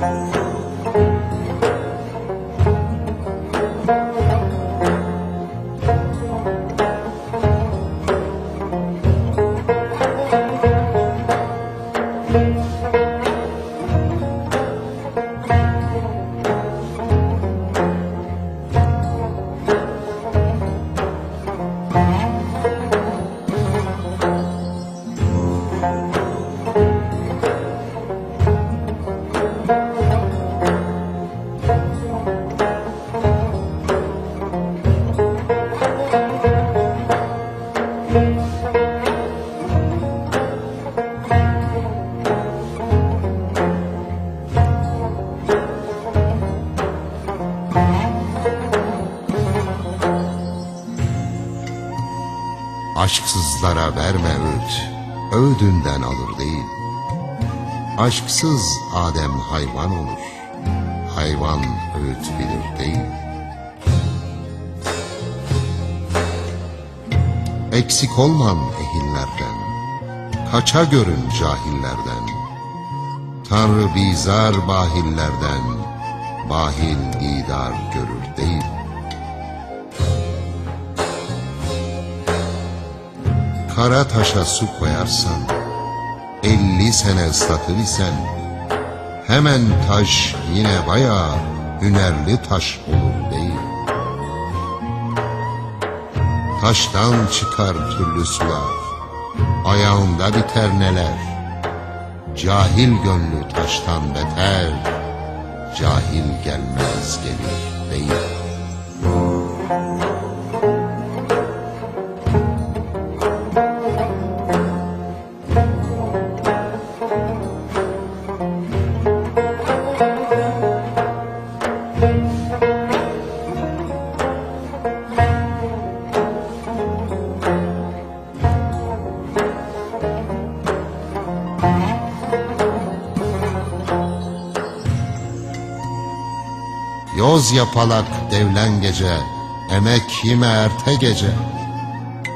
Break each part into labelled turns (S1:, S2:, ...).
S1: Thank you. Aşksızlara verme öğüt, öğüdünden alır değil. Aşksız Adem hayvan olur, hayvan öğüt bilir değil. Eksik olman ehillerden, kaça görün cahillerden. Tanrı bizar bahillerden, bahil didar görür değil. Kara taşa su koyarsan, elli sene ıslatır isen, hemen taş yine bayağı hünerli taş olur değil. Taştan çıkar türlü sular, ayağında biter neler. Cahil gönlü taştan beter, cahil gelmez gelir değil. Yoz yapalak devlen gece, emek yeme erte gece.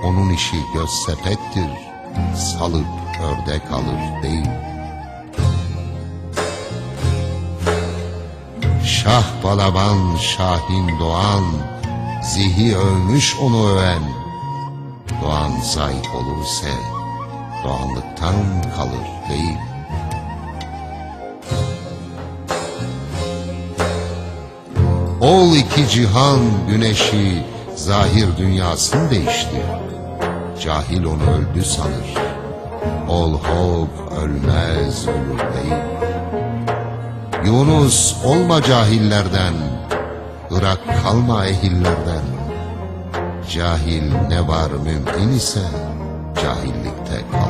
S1: Onun işi göz sepettir, salıp ördek alır değil. Şah balaban Şahin Doğan, zihi övmüş onu öven. Doğan zayıf olursa, doğanlıktan kalır değil. Ol iki cihan güneşi zahir dünyasını değişti. Cahil onu öldü sanır. Ol hok ölmez ölür değil. Yunus olma cahillerden, Irak kalma ehillerden. Cahil ne var mümkün ise cahillikte değil.